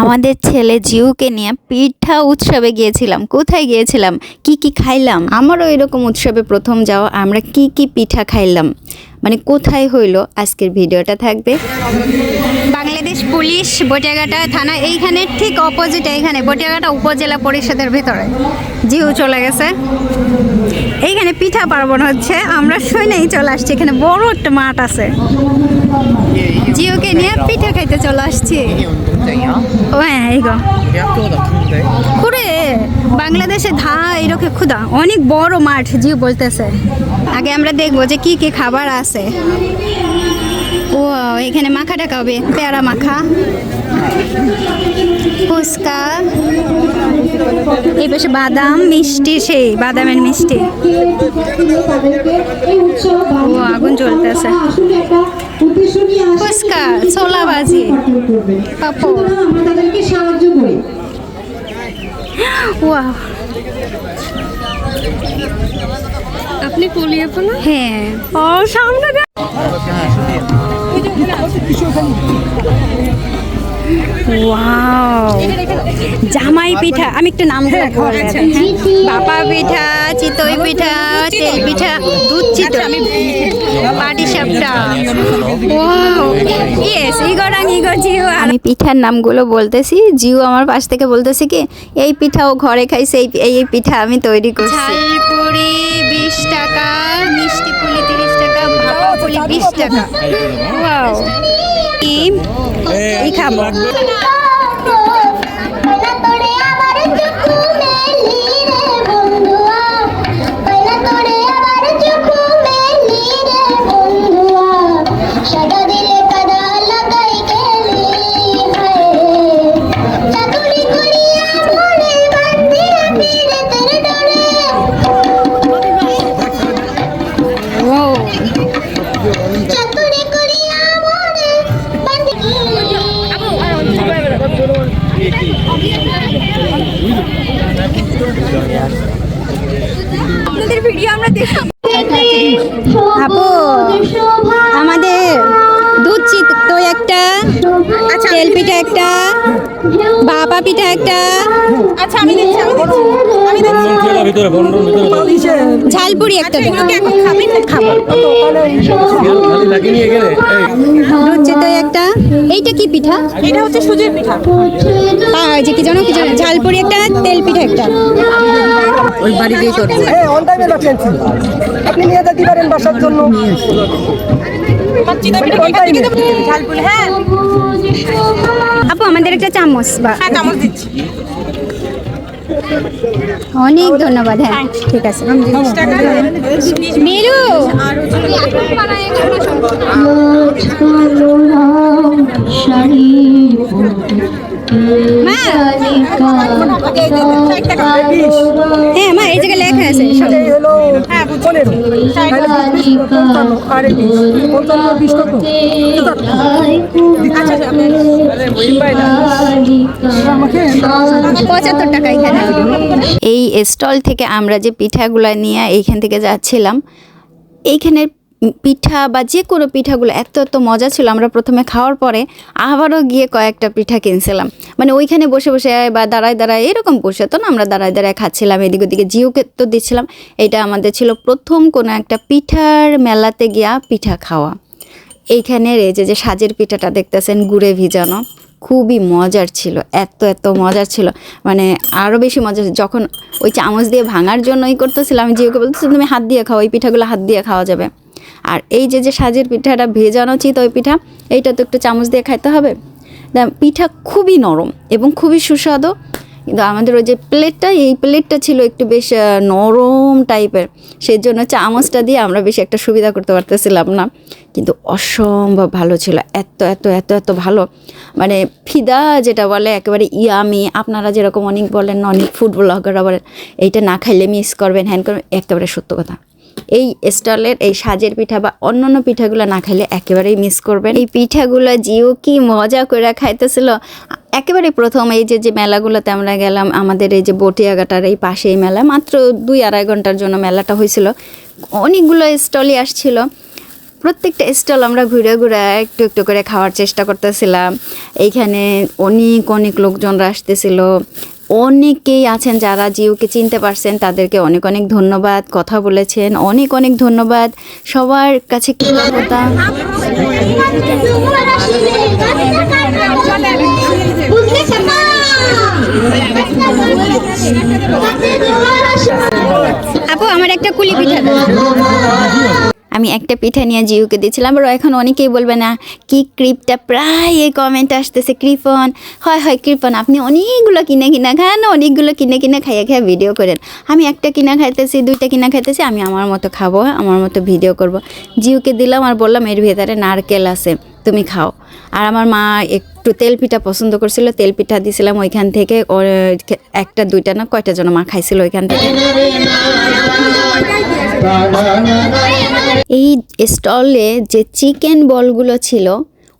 আমাদের ছেলে জিউকে নিয়ে পিঠা উৎসবে গিয়েছিলাম। কোথায় গিয়েছিলাম? কি কি খাইলাম? আমারও এরকম উৎসবে প্রথম যাওয়া, আমরা কি কি পিঠা খাইলাম? মানে কোথায় হইল আজকের ভিডিওটা থাকবে? বাংলাদেশ পুলিশ বটিয়াঘাটা থানা, এইখানে ঠিক অপোজিট এইখানে, বটিয়াঘাটা উপজেলা পরিষদের ভিতরে। জিউ চলে গেছে। এইখানে পিঠা পার্বণ হচ্ছে, আমরা শুনেই চলে আসছি, এখানে বড় একটা মাঠ আছে। জিওকে নিয়ে পিঠা খাইতে চলে আসছি। ও হ্যাঁ এই গো। বাংলাদেশে ধা এইরকম ক্ষুদা অনেক বড় মাঠ জিও বলতেছে। আগে আমরা দেখব যে কি কি খাবার আছে। ও এখানে মাখা টাকা হবে পেয়ারা মাখা ফুচকা এই পাশে বাদাম মিষ্টি সেই বাদামের মিষ্টি। ও আগুন জ্বলতেছে। ফুচকা ছোলা ভাজি পাপড়। সাহায্য করি আপনি কলিয়ে ফেলো হ্যাঁ। ও সামনে জামাই পিঠা। আমি একটু নাম বাবা পিঠা চিতই পিঠা তেল পিঠা দুধ চিতই। পাটি সাপটা। ইয়েস ইগরাং ইগর জিও আমি পিঠার নামগুলো বলতেছি। জিও আমার পাশ থেকে বলতেছে কি এই পিঠাও ঘরে খাইছে এই এই পিঠা আমি তৈরি করছি। ঝালপুরি বিশ টাকা পুলি বিশ টাকা ওয়াও পিঠা একটা। আচ্ছা আমি দিচ্ছি আমি দিচ্ছি আমি দিচ্ছি ভিতরে বন্ডর ভিতরে। ঝালপুরি একটা দিন। এখন খাবি? না খাব। নিয়ে গেলে এই দুধ একটা। এইটা কি পিঠা? এটা হচ্ছে সুজির পিঠা। আর যে কি জানো কি জানো? ঝালপুরি একটা তেল পিঠা একটা। ওই বাড়ি দিয়ে করব হ্যাঁ অন টাইমে আপনি নিয়ে যেতে পারেন বাসার জন্য। চিতা পিঠা ঝালপুরি হ্যাঁ। আপু আমাদের একটা চামচ বা হ্যাঁ চামচ দিচ্ছি। অনেক ধন্যবাদ হ্যাঁ ঠিক আছে। মেরু। মা! তাহলে বিশ, পঞ্চান্ন আর এই পঞ্চান্ন বিশ কত আচ্ছা আচ্ছা পঁচাত্তর টাকা এখানে। এই স্টল থেকে আমরা যে পিঠাগুলা নিয়ে এইখান থেকে যাচ্ছিলাম এইখানের পিঠা বা যে কোনো পিঠাগুলো এত এত মজা ছিল, আমরা প্রথমে খাওয়ার পরে আবারও গিয়ে কয়েকটা পিঠা কিনছিলাম। মানে ওইখানে বসে বসে বা দাঁড়ায় দাঁড়ায় এরকম বসে তো না, আমরা দাঁড়ায় দাঁড়ায় খাচ্ছিলাম, এদিক ওদিকে জিওকে তো দিচ্ছিলাম। এটা আমাদের ছিল প্রথম কোনো একটা পিঠার মেলাতে গিয়া পিঠা খাওয়া। এইখানের এই যে যে সাজের পিঠাটা দেখতেছেন, গুড়ে ভিজানো। খুবই মজার ছিল, এত এত মজার ছিল। মানে আরও বেশি মজার যখন ওই চামচ দিয়ে ভাঙার জন্য ই করতেছিলাম জিওকে বলতেছি, তুমি হাত দিয়ে খাও, ওই পিঠাগুলো হাত দিয়ে খাওয়া যাবে। আর এই যে যে সাজের পিঠাটা ভেজানো চিত ওই পিঠা, এইটা তো একটু চামচ দিয়ে খাইতে হবে। পিঠা খুবই নরম এবং খুবই সুস্বাদু। কিন্তু আমাদের ওই যে প্লেটটা, এই প্লেটটা ছিল একটু বেশ নরম টাইপের। সেই জন্য চামচটা দিয়ে আমরা বেশি একটা সুবিধা করতে পারতেছিলাম না। কিন্তু অসম্ভব ভালো ছিল, এত এত এত এত ভালো। মানে ফিদা যেটা বলে, একেবারে ইয়ামি, আপনারা যেরকম অনেক বলেন, অনেক ফুড ব্লগাররা বলেন, এইটা না খাইলে মিস করবেন, হ্যান করবেন, একেবারে সত্য কথা। এই স্টলের এই সাজের পিঠা বা অন্যান্য পিঠাগুলো না খাইলে একেবারেই মিস করবেন। এই পিঠাগুলো জিও কি মজা করে খাইতেছিল। একেবারে প্রথম এই যে যে মেলাগুলোতে আমরা গেলাম, আমাদের এই যে বটিয়াঘাটার এই পাশে এই মেলা, মাত্র দুই আড়াই ঘণ্টার জন্য মেলাটা হয়েছিল অনেকগুলো স্টলই আসছিল। প্রত্যেকটা স্টল আমরা ঘুরে ঘুরে একটু একটু করে খাওয়ার চেষ্টা করতেছিলাম। এইখানে অনেক অনেক লোকজনরা আসতেছিল। অনেকেই আছেন যারা জিওকে চিনতে পারছেন, তাদেরকে অনেক অনেক ধন্যবাদ। কথা বলেছেন, অনেক অনেক ধন্যবাদ। সবার কাছে কৃতজ্ঞতা। আপু, আমার একটা কুলি পিঠা। আমি একটা পিঠা নিয়ে জিউকে দিয়েছিলাম। আর এখন অনেকেই বলবে না, কি ক্রিপটা? প্রায় এই কমেন্ট আসতেছে কৃপন হয় হয় কৃপন আপনি অনেকগুলো কিনে, কিনা খান, অনেকগুলো কিনে কিনে খাইয়ে খাইয়ে ভিডিও করেন। আমি একটা কিনা খাইতেছি, দুইটা কিনা খাইতেছি, আমি আমার মতো খাব, আমার মতো ভিডিও করব। জিউকে দিলাম আর বললাম, এর ভেতরে নারকেল আছে। তুমি খাও। আর আমার মা একটু তেল পিঠা পছন্দ করছিল, তেল পিঠা দিছিলাম ওইখান থেকে, ওর, একটা, দুইটা না, কয়টা জন মা খাইছিল ওইখান থেকে। এই স্টলে যে চিকেন বলগুলো ছিল,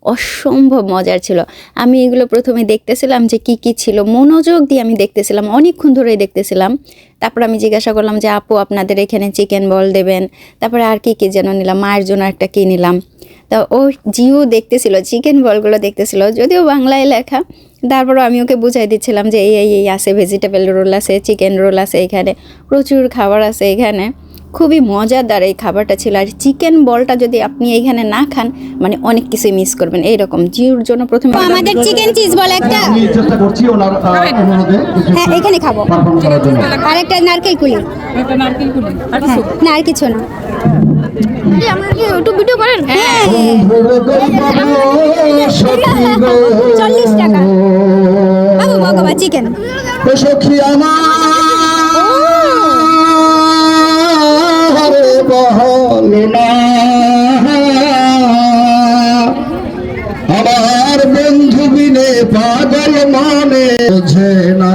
অসম্ভব মজার ছিল। আমি এগুলো প্রথমে দেখতেছিলাম যে কি কি ছিল। মনোযোগ দিয়ে আমি দেখতেছিলাম, অনেকক্ষণ ধরেই দেখতেছিলাম। তারপর আমি জিজ্ঞাসা করলাম যে, আপু, আপনাদের এখানে চিকেন বল দেবেন? তারপরে আর কি কি যেন নিলাম, মায়ের জন্য একটা কি নিলাম। তা ও জিও দেখতেছিল চিকেন বলগুলো দেখতেছিল, যদিও বাংলায় লেখা। তারপরও আমি ওকে বুঝাই দিচ্ছিলাম যে এই এই আছে ভেজিটেবল রোল আছে চিকেন রোল আছে এখানে, প্রচুর খাবার আছে এখানে। খুবই মজাদার এই খাবারটা ছিল। আর চিকেন বলটা যদি আপনি এইখানে না খান মানে অনেক কিছুই মিস করবেন। এইরকম জিউর জন্য প্রথমে আমাদের চিকেন চিজ বল একটা। আমি চেষ্টা করছি ওনার অনুরোধে হ্যাঁ এখানে খাব। পারফর্ম করার জন্য। আর একটা নারকেল কুলি হ্যাঁ, না আর কিছু না। একটু ভিডিও করেন? হ্যাঁ চল্লিশ টাকা। বাবু চিকেন সখী আমার। বহল না আমার বন্ধু বিনে পাগল মানে বোঝে না।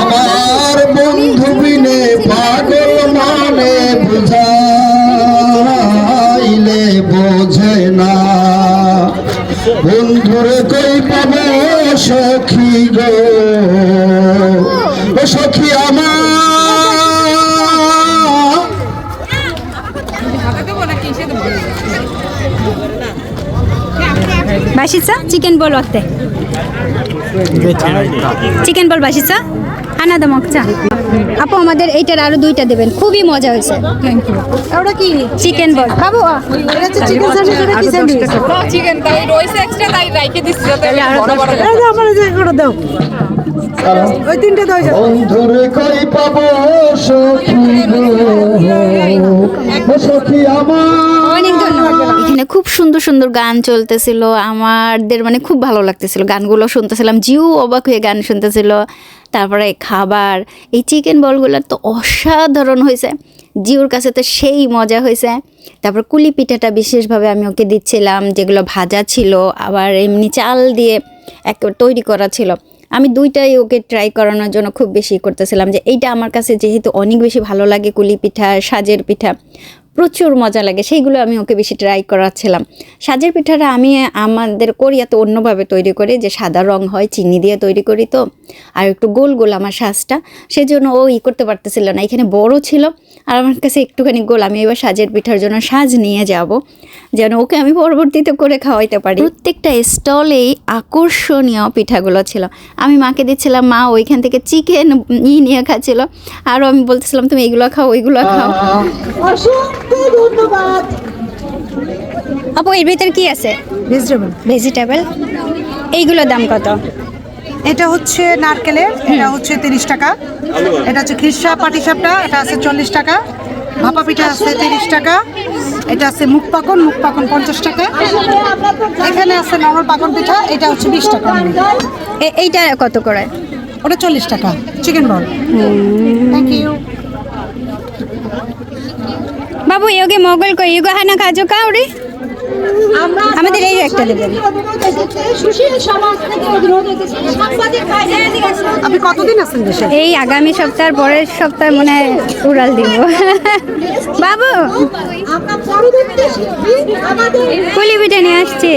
আমার বন্ধু বিনে পাগল মানে বুঝাইলে বোঝে না। বন্ধুরে কই পাবো সখী গো? বাসিসা চিকেন বল অত্তে চিকেন বল বাসিসা আনা দাম চা আপু আমাদের এইটার আরও দুইটা দেবেন। খুবই মজা হয়েছে। ওটা কি? চিকেন বল বাবু এটা হচ্ছে চিকেন স্যান্ডউইচ এটা কি স্যান্ডউইচ চিকেন তাই রয়েছে এক্সট্রা তাই রাইখে দিচ্ছি যাতে বড় বড় আমার যে এগুলো দাও। ওই তিনটে দাও যে। বন্ধুরে কই পাবো সখী গো? সখী আমার। অনেক ধন্যবাদ এখানে খুব সুন্দর সুন্দর গান চলতেছিল। আমাদের মানে খুব ভালো লাগতেছিল। গানগুলো শুনতেছিলাম। জিও অবাক হয়ে গান শুনতেছিল। তারপরে খাবার, এই চিকেন বলগুলো তো অসাধারণ হয়েছে। জিওর কাছে তো সেই মজা হয়েছে। তারপর কুলি পিঠাটা বিশেষভাবে আমি ওকে দিচ্ছিলাম, যেগুলো ভাজা ছিল, আবার এমনি চাল দিয়ে এক তৈরি করা ছিল। আমি দুইটাই ওকে ট্রাই করানোর জন্য খুব বেশি করতেছিলাম যে এইটা আমার কাছে যেহেতু অনেক বেশি ভালো লাগে কুলি পিঠা, সাজের পিঠা। প্রচুর মজা লাগে সেইগুলো আমি ওকে বেশি ট্রাই করাচ্ছিলাম। সাজের পিঠাটা আমি আমাদের কোরিয়াতে অন্যভাবে তৈরি করি যে সাদা রং হয় চিনি দিয়ে তৈরি করি তো আর একটু গোল গোল আমার সাজটা। সেজন্য ও ই করতে পারতেছিল না এখানে বড় ছিল আর আমার কাছে একটুখানি গোল আমি এবার সাজের পিঠার জন্য সাজ নিয়ে যাব যেন ওকে আমি পরবর্তীতে করে খাওয়াইতে পারি। প্রত্যেকটা স্টলেই আকর্ষণীয় পিঠাগুলো ছিল। আমি মাকে দিচ্ছিলাম মা ওইখান থেকে চিকেন ই নিয়ে খাচ্ছিল আরও আমি বলতেছিলাম তুমি এইগুলো খাও ওইগুলো খাও। আপু এর ভিতরে কি আছে? ভেজিটেবল ভেজিটেবল এইগুলোর দাম কত? এটা হচ্ছে নারকেলের এটা হচ্ছে তিরিশ টাকা। এটা হচ্ছে খিরসা পাটিসাপটা এটা আছে চল্লিশ টাকা। ভাপা পিঠা আছে তিরিশ টাকা। এটা আছে মুখ পাকন মুখ পাকন পঞ্চাশ টাকা। এখানে আছে নরমাল পাকন পিঠা এটা হচ্ছে বিশ টাকা। এইটা কত করে? ওটা চল্লিশ টাকা চিকেন রোল থ্যাংক ইউ ಬಾಬು ಯೋಗಿ ಮೊಗಲ್ಕೋ ಈಗ ಹನ ಕಾಜು ಕಾವಡಿ আমাদের এই একটা দেবেন। অনুরোধ আপনি কতদিন আছেন দেশে? এই আগামী সপ্তাহ পরের সপ্তাহে মনে হয় উড়াল দিব। বাবু! কুলি পিঠা নিয়ে আসছে।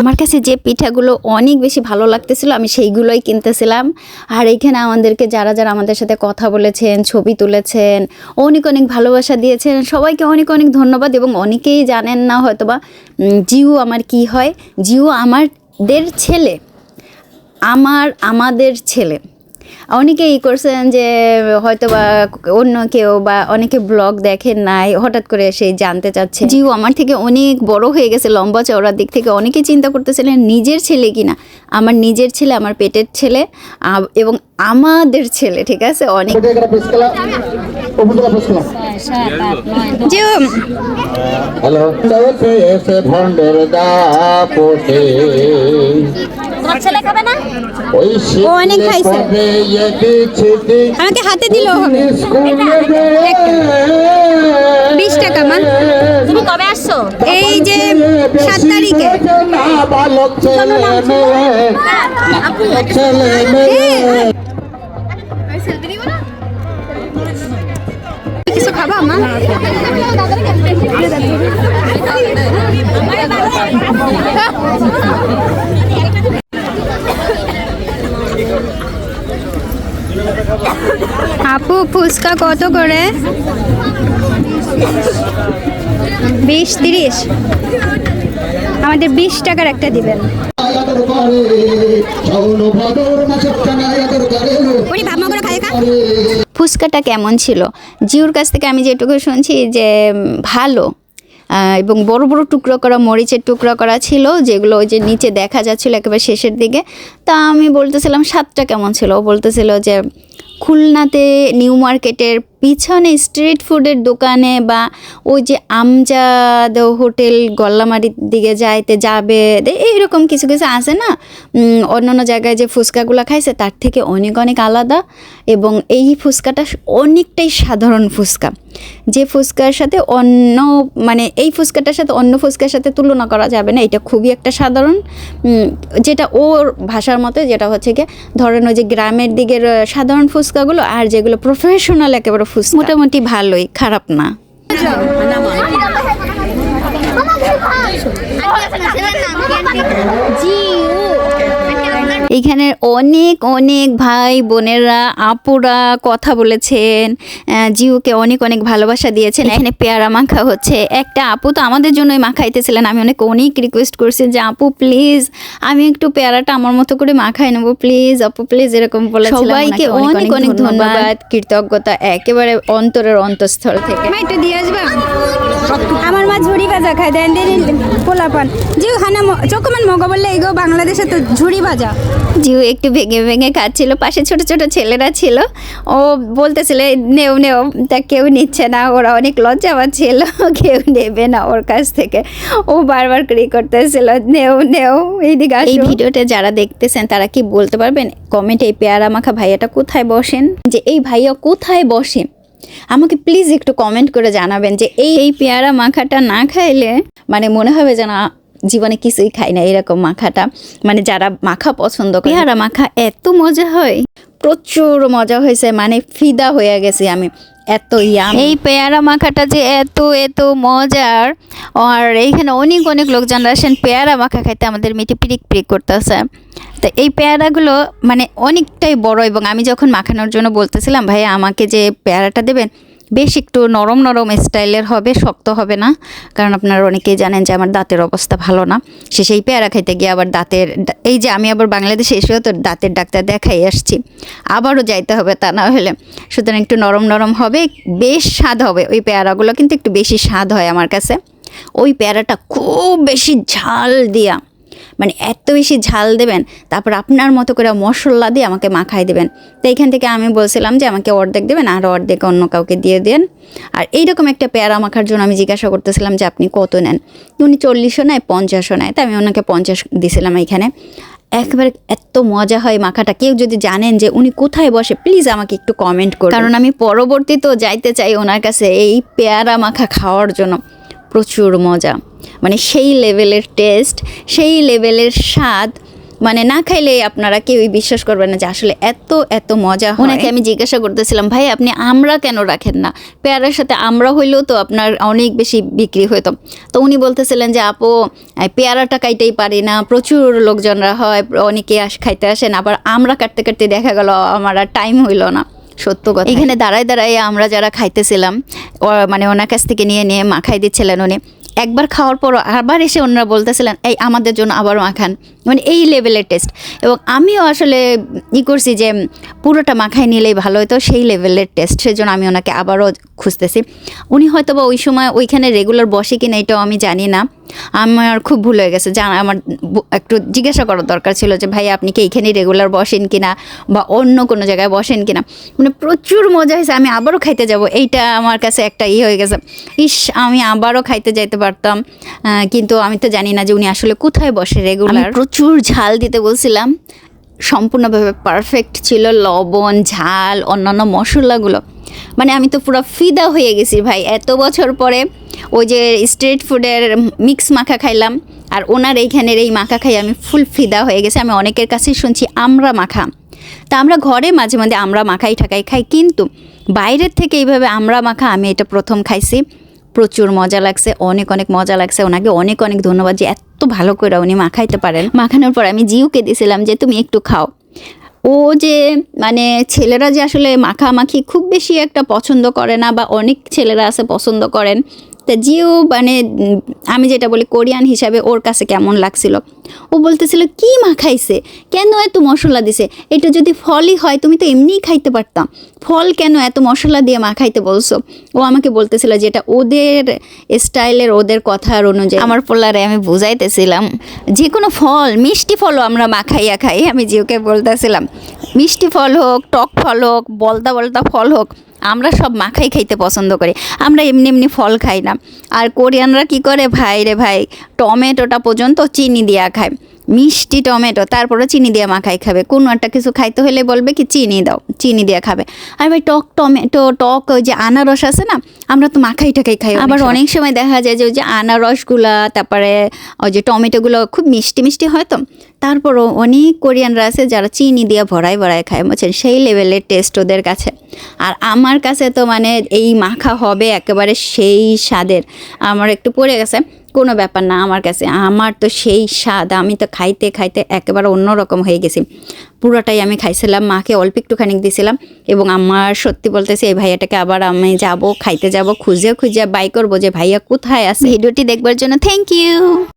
আমার কাছে যে পিঠাগুলো অনেক বেশি ভালো লাগতেছিল আমি সেইগুলোই কিনতেছিলাম। আর এইখানে আমাদেরকে যারা যারা আমাদের সাথে কথা বলেছেন ছবি তুলেছেন অনেক অনেক ভালোবাসা দিয়েছেন সবাইকে অনেক অনেক ধন্যবাদ এবং অনেকেই জানেন না হয়তোবা জিউ আমার কি হয়? জিউ আমাদের ছেলে। আমার, আমাদের ছেলে। অনেকে ই করছেন যে হয়তো বা অন্য কেউ বা অনেকে ব্লগ দেখেন নাই, হঠাৎ করে সেই জানতে চাচ্ছে। জিও আমার থেকে অনেক বড় হয়ে গেছে, লম্বা চওড়ার দিক থেকে। অনেকে চিন্তা করতেছিলেন, নিজের ছেলে কিনা? আমার নিজের ছেলে, আমার পেটের ছেলে এবং আমাদের ছেলে, ঠিক আছে? অনেক হ্যালো। এসে ভণ্ডের অনেক খাইছে। এসেছে দিন আমাকে হাতে দিলেও হবে বিশ টাকা মা। তুমি কবে আসছো? এই যে সাত তারিখে। ছেলে খাবা, মা? আপু, ফুচকা কত করে? বিশ, তিরিশ। আমাদের বিশ টাকার একটা দিবেন। করে শ্রাবণ ফুচকাটা কেমন ছিল? জিওর কাছ থেকে আমি যেটুকু শুনছি যে ভালো। এবং বড় বড় টুকরো করা মরিচের টুকরো করা ছিল, যেগুলো ওই যে নিচে দেখা যাচ্ছিল একেবারে শেষের দিকে। তা আমি বলতেছিলাম স্বাদটা কেমন ছিল? ও বলতেছিল যে খুলনাতে নিউ মার্কেটের পিছনে স্ট্রিট ফুডের দোকানে বা ওই যে আমজাদ হোটেল গল্লামারির দিকে যাইতে যাবে এইরকম কিছু কিছু আছে না? অন্য অন্য জায়গায় যে ফুচকাগুলো খাইছে তার থেকে অনেক অনেক আলাদা এবং এই ফুচকাটা অনেকটাই সাধারণ ফুচকা। যে ফুচকার সাথে অন্য মানে এই ফুচকাটার সাথে অন্য ফুচকার সাথে তুলনা করা যাবে না এটা খুবই একটা সাধারণ। যেটা ওর ভাষার মতো যেটা হচ্ছে কি ধরেন ওই যে গ্রামের দিকের আহ, সাধারণ ফুচকাগুলো আর যেগুলো প্রফেশনাল একেবারে ফুচকা। মোটামুটি ভালোই খারাপ না। এইখানের অনেক অনেক ভাই বোনেরা আপুরা কথা বলেছেন। জিউকে অনেক অনেক ভালোবাসা দিয়েছেন। এখানে পেয়ারা মাখা হচ্ছে। একটা আপু তো আমাদের জন্যই মাখাইতেছিলেন। আমি অনেক অনেক রিকোয়েস্ট করছি যে আপু প্লিজ আমি একটু পেয়ারাটা আমার মতো করে মাখাই নেব। প্লিজ আপু প্লিজ এরকম বলে সবাইকে অনেক অনেক ধন্যবাদ। কৃতজ্ঞতা একেবারে অন্তরের অন্তঃস্থল থেকে। একটু দিয়ে আসবা? আমার মা ঝুড়ি ভাজা খায় দেন দেন পোলাপান। যে হানা চকমান মগা বললে এগো বাংলাদেশে তো ঝুড়ি ভাজা। জিউ একটু ভেঙে ভেঙে খাচ্ছিল পাশে ছোট ছোট ছেলেরা ছিল। ও বলতেছিল নেও নেও তা কেউ নিচ্ছে না ওরা অনেক লজ্জা ছিল কেউ নেবে না ওর কাছ থেকে। ও বারবার করে করতেছিল নেও নেও এইদিকে এই ভিডিওটা যারা দেখতেছেন তারা কি বলতে পারবেন? কমেন্টে এই পেয়ারা মাখা ভাইয়াটা কোথায় বসেন? যে এই ভাইয়া কোথায় বসে? আমাকে প্লিজ একটু কমেন্ট করে জানাবেন যে এই এই পেয়ারা মাখাটা না খাইলে মানে মনে হবে যেন জীবনে কিছুই খাই না এরকম মাখাটা। মানে যারা মাখা পছন্দ করে পেয়ারা মাখা এত মজা হয়। প্রচুর মজা হয়েছে মানে ফিদা হয়ে গেছি আমি। এত ইয়াম এই পেয়ারা মাখাটা যে এত এত মজার। আর এইখানে অনেক অনেক লোকজন আসেন পেয়ারা মাখা খাইতে, আমাদের মিটি পিরিক পিরিক করতেছে। তো এই পেয়ারাগুলো মানে অনেকটাই বড় এবং আমি যখন মাখানোর জন্য বলতেছিলাম ভাই আমাকে যে পেয়ারাটা দেবেন বেশ একটু নরম নরম স্টাইলের হবে, শক্ত হবে না। কারণ আপনারা অনেকেই জানেন যে আমার দাঁতের অবস্থা ভালো না। সে সেই পেয়ারা খাইতে গিয়ে আবার দাঁতের এই যে আমি আবার বাংলাদেশে এসেও তো দাঁতের ডাক্তার দেখাই আসছি। আবারও যাইতে হবে তা না হলে। সুতরাং একটু নরম নরম হবে, বেশ স্বাদ হবে। ওই পেয়ারাগুলো কিন্তু একটু বেশি স্বাদ হয় আমার কাছে। ওই পেয়ারাটা খুব বেশি ঝাল দিয়া। মানে এত বেশি ঝাল দেবেন, তারপর আপনার মতো করে মশলা দিয়ে আমাকে মাখাই দেবেন। তো এইখান থেকে আমি বলছিলাম যে আমাকে অর্ধেক দেবেন আর অর্ধেক অন্য কাউকে দিয়ে দেন। আর এইরকম একটা পেয়ারা মাখার জন্য আমি জিজ্ঞাসা করতেছিলাম যে আপনি কত নেন? উনি চল্লিশও নেয়, পঞ্চাশও নেয়। তাই আমি ওনাকে পঞ্চাশ দিছিলাম এইখানে একবার এত মজা হয় মাখাটা। কেউ যদি জানেন যে উনি কোথায় বসে, প্লিজ আমাকে একটু কমেন্ট করুন। কারণ আমি পরবর্তীতেও যাইতে চাই ওনার কাছে এই পেয়ারা মাখা খাওয়ার জন্য। প্রচুর মজা। মানে সেই লেভেলের টেস্ট, সেই লেভেলের স্বাদ মানে না খাইলে আপনারা কেউই বিশ্বাস করবেন না যে আসলে এত এত মজা। ওনাকে আমি জিজ্ঞাসা করতেছিলাম, ভাই, আপনি আমরা কেন রাখেন না? পেয়ারার সাথে আমরা হইলেও তো আপনার অনেক বেশি বিক্রি হতো তো উনি বলতেছিলেন যে, আপু পেয়ারাটা কাইতেই পারি না, প্রচুর লোকজনরা হয়, অনেকে আস, খাইতে আসেন আবার আমরা কাটতে কাটতে দেখা গেল, আমার আর টাইম হইল না। সত্য কথা। এখানে দাঁড়ায় দাঁড়ায় আমরা যারা খাইতেছিলাম মানে ওনার কাছ থেকে নিয়ে নিয়ে মাখাই দিচ্ছিলেন উনি। একবার খাওয়ার পর আবার এসে ওনারা বলতেছিলেন, এই আমাদের জন্য আবার মাখান মানে এই লেভেলের টেস্ট এবং আমিও আসলে ই করছি যে পুরোটা মাখায় নিলেই ভালো হতো সেই লেভেলের টেস্ট সেজন্য আমি ওনাকে আবারও খুঁজতেছি। উনি হয়তো বা ওই সময় ওইখানে রেগুলার বসে কিনা এটাও আমি জানি না। আমার খুব ভুল হয়ে গেছে। জানা, আমার একটু জিজ্ঞাসা করার দরকার ছিল যে, ভাই, আপনি কি এইখানে রেগুলার বসেন কিনা বা অন্য কোনো জায়গায় বসেন কিনা? মানে প্রচুর মজা হয়েছে। আমি আবারও খাইতে যাব। এইটা আমার কাছে একটা ই হয়ে গেছে। ইস, আমি আবারও খাইতে যাইতে পারতাম। কিন্তু আমি তো জানি না যে উনি আসলে কোথায় বসে রেগুলার প্রচুর ঝাল দিতে বলছিলাম। সম্পূর্ণভাবে পারফেক্ট ছিল লবণ, ঝাল, অন্যান্য মশলাগুলো। মানে আমি তো পুরো ফিদা হয়ে গেছি ভাই। এত বছর পরে ওই যে স্ট্রিট ফুডের মিক্স মাখা খাইলাম। আর ওনার এইখানের এই মাখা খাই আমি ফুল ফিদা হয়ে গেছি। আমি অনেকের কাছেই শুনছি আমরা মাখা। তা আমরা ঘরে মাঝে মাঝে আমরা মাখাই ঠাকাই খাই। কিন্তু বাইরের থেকে এইভাবে আমরা মাখা আমি এটা প্রথম খাইছি। প্রচুর মজা লাগছে, অনেক অনেক মজা লাগছে। ওনাকে অনেক অনেক ধন্যবাদ যে এত ভালো করে উনি মাখাইতে পারেন। মাখানোর পর আমি জিউকে দিয়েছিলাম যে, তুমি একটু খাও। ও যে মানে ছেলেরা যে আসলে মাখামাখি খুব বেশি একটা পছন্দ করে না বা অনেক ছেলেরা আছে পছন্দ করেন। তা জিও মানে আমি যেটা বলি কোরিয়ান হিসাবে ওর কাছে কেমন লাগছিল? ও বলতেছিল, কি মাখাইছে কেন এত মশলা দিছে? এটা যদি ফলই হয়, তুমি তো এমনিই খাইতে পারতাম ফল কেন এত মশলা দিয়ে মাখাইতে বলছো? ও আমাকে বলতেছিল যে, এটা ওদের স্টাইলের, ওদের কথার অনুযায়ী। আমার পোলারে আমি বুঝাইতেছিলাম, যে কোনো ফল, মিষ্টি ফলও আমরা মাখাইয়া খাই। আমি জিওকে বলতেছিলাম, মিষ্টি ফল হোক, টক ফল হোক, বলতা বলতা ফল হোক, আমরা সব মাখাই খাইতে পছন্দ করি। আমরা এমনি এমনি ফল খাই না। আর কোরিয়ানরা কি করে, ভাই রে ভাই, টমেটোটা পর্যন্ত চিনি দিয়া খায় মিষ্টি টমেটো তারপরে চিনি দিয়ে মাখাই খাবে। কোনো একটা কিছু খাইতে হলে বলবে কি চিনি দাও চিনি দিয়ে খাবে। আর ভাই টক টমেটো টক ওই যে আনারস আছে না আমরা তো মাখাই টাকাই খাই আবার অনেক সময় দেখা যায় যে ওই যে আনারসগুলা তারপরে ওই যে টমেটোগুলো খুব মিষ্টি মিষ্টি হয় তো তারপরও অনেক কোরিয়ানরা আছে যারা চিনি দিয়ে ভরায় ভরায় খায় বুঝছেন? সেই লেভেলের টেস্ট ওদের কাছে। আর আমার কাছে তো মানে এই মাখা হবে একেবারে সেই স্বাদের। আমার একটু পড়ে গেছে। কোনো ব্যাপার না আমার কাছে। আমার তো সেই স্বাদ। আমি তো খাইতে খাইতে একেবারে অন্যরকম হয়ে গেছি। পুরোটাই আমি খাইছিলাম, মাকে অল্প একটুখানি দিয়েছিলাম এবং আমার সত্যি বলতেছে, এই ভাইয়াটাকে আবার আমি যাব, খাইতে যাব, খুঁজে খুঁজে বাই করব যে ভাইয়া কোথায় আছে? ভিডিওটি দেখবার জন্য থ্যাংক ইউ